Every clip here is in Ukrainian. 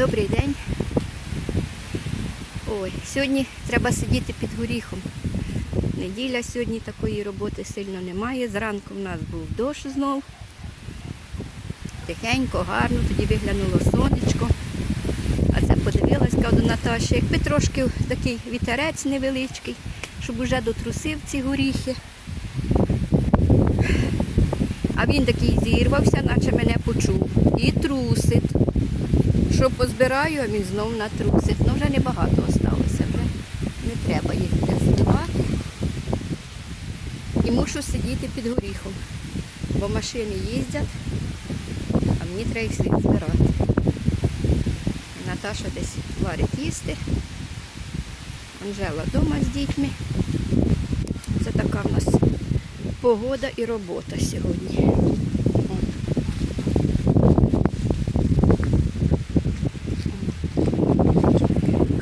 Добрий день. Ой, сьогодні треба сидіти під горіхом. Неділя сьогодні такої роботи сильно немає. Зранку в нас був дощ знов. Тихенько, гарно, тоді виглянуло сонечко. А це подивилась, кажу до Наташі, якби трошки такий вітерець невеличкий, щоб уже дотрусив ці горіхи. А він такий зірвався, наче мене почув. І трусить. Що позбираю, а він знов натрусить. Ну вже небагато осталося, вже не треба їх збивати. І мушу сидіти під горіхом, бо машини їздять, а мені треба їх слід збирати. Наташа десь варить їсти. Анжела вдома з дітьми. Це така в нас погода і робота сьогодні. О.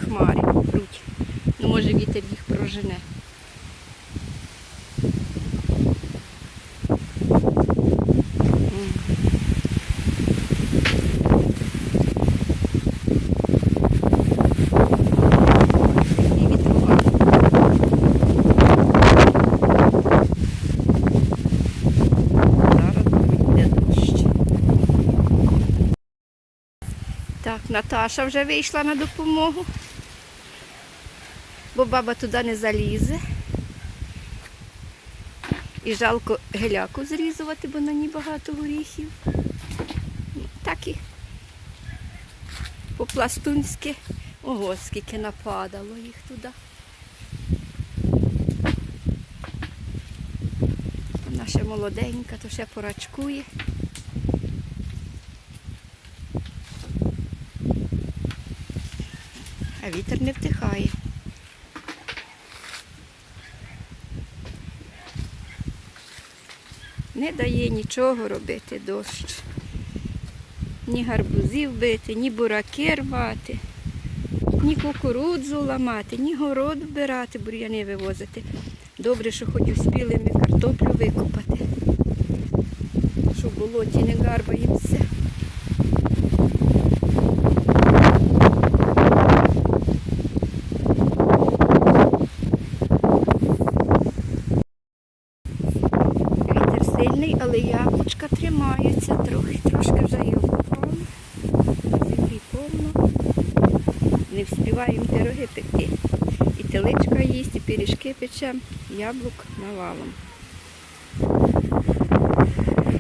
Хмари пруть. Ну, може вітер їх прожене. М. І вітрова. Зараз йде дощ. Так, Наташа вже вийшла на допомогу, бо баба туди не залізе. І жалко геляку зрізувати, бо на ній багато горіхів. Так і по-пластунськи. Ого, скільки нападало їх туди. Ще молоденька, то ще порачкує. А вітер не втихає. Не дає нічого робити дощ. Ні гарбузів бити, ні бураки рвати, ні кукурудзу ламати, ні город вбирати, бур'яни вивозити. Добре, що хоч успіли ми картоплю викопати. Щоб болоті не гарбаємося. Вітер але яблучка тримаються трохи, трошки вже і опали. Землі повно. Не вспіваємо пироги пекти. І теличка їсть, і пиріжки печем, яблук навалом.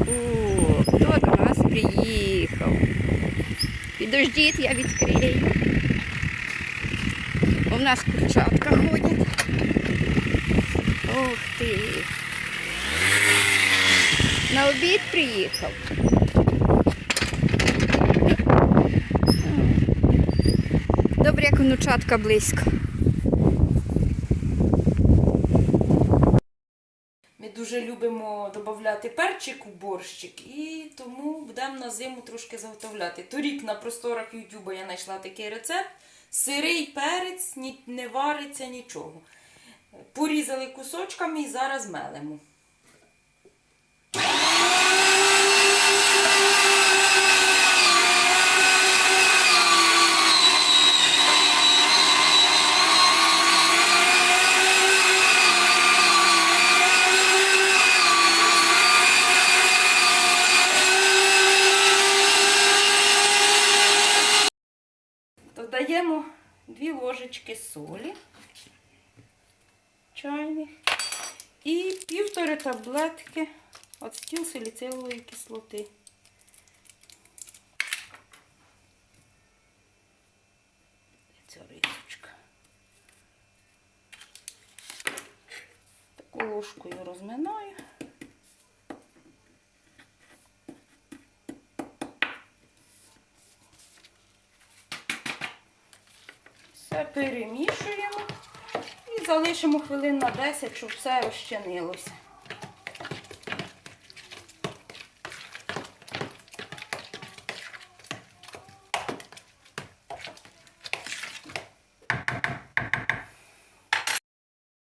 О, хто до нас приїхав? Підождіть, я відкрию. У нас курчатка ходять. Ох ти. На обід приїхав. Добре, як внучатка близько. Ми дуже любимо додати перчик у борщик і тому будемо на зиму трошки заготовляти. Торік на просторах Ютуба я знайшла такий рецепт. Сирий перець, не вариться нічого. Порізали кусочками і зараз мелимо. 2 ложечки солі чайних і півтори таблетки оцтіл саліцилової кислоти. Ця рисочка. Таку ложкою розминаю. Все перемішуємо і залишимо хвилин на 10, щоб все розчинилося.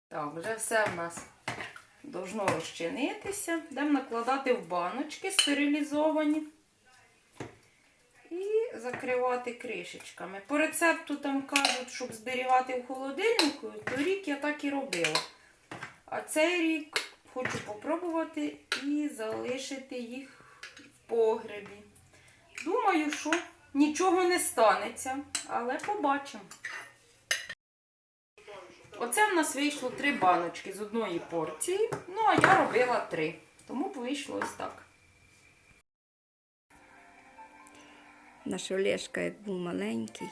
Так, вже все в нас должно розчинитися. Будемо накладати в баночки стерилізовані. Закривати кришечками. По рецепту там кажуть, щоб зберігати в холодильнику, торік я так і робила. А цей рік хочу попробувати і залишити їх в погребі. Думаю, що нічого не станеться, але побачимо. Оце в нас вийшло три баночки з одної порції. Ну, а я робила три. Тому вийшло ось так. Наш Олешка, як був маленький,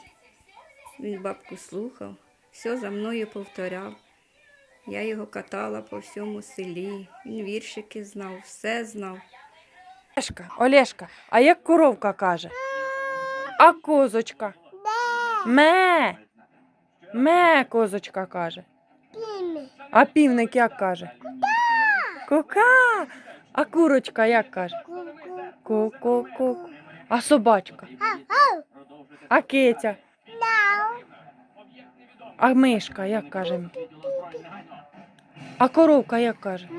він бабку слухав, все за мною повторяв. Я його катала по всьому селі, він віршики знав, все знав. Олешка, Олешка, а як коровка каже? А козочка? Ме. Ме, козочка каже. А півник як каже? Кука. А курочка як каже? Ку-ку-ку. А собачка? А киця? А мишка як каже? А коровка як каже?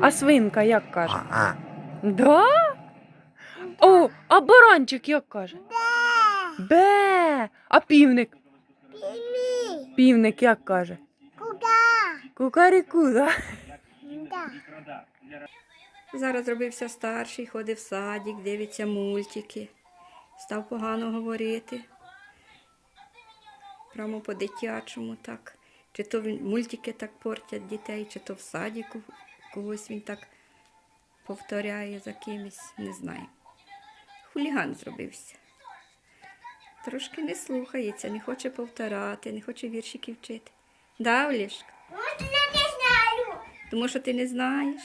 А свинка як каже? Да? О, а баранчик як каже? Бе. А півник? Півник як каже? Кукаріку, да? Зараз зробився старший, ходив в садик, дивиться мультики, став погано говорити. Прямо по-дитячому так. Чи то мультики так портять дітей, чи то в садіку когось він так повторяє за кимось, не знаю. Хуліган зробився. Трошки не слухається, не хоче повторяти, не хоче віршики вчити. Да, Олешка? Тому що ти не знаєш.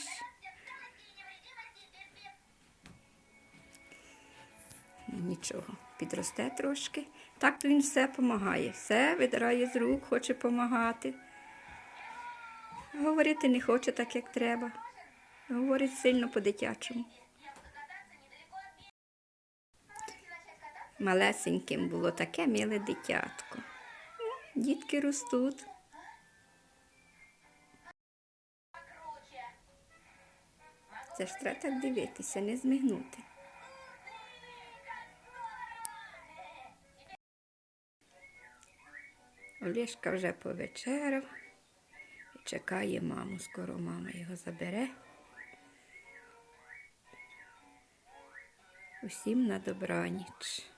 Нічого, підросте трошки. Так він все допомагає. Все видирає з рук, хоче допомагати. Говорити не хоче так, як треба. Говорить сильно по-дитячому. Малесеньким було таке миле дитятко. Дітки ростуть. Це ж треба так дивитися, не змигнути. Олешка вже повечеряв і чекає маму. Скоро мама його забере. Усім на добраніч.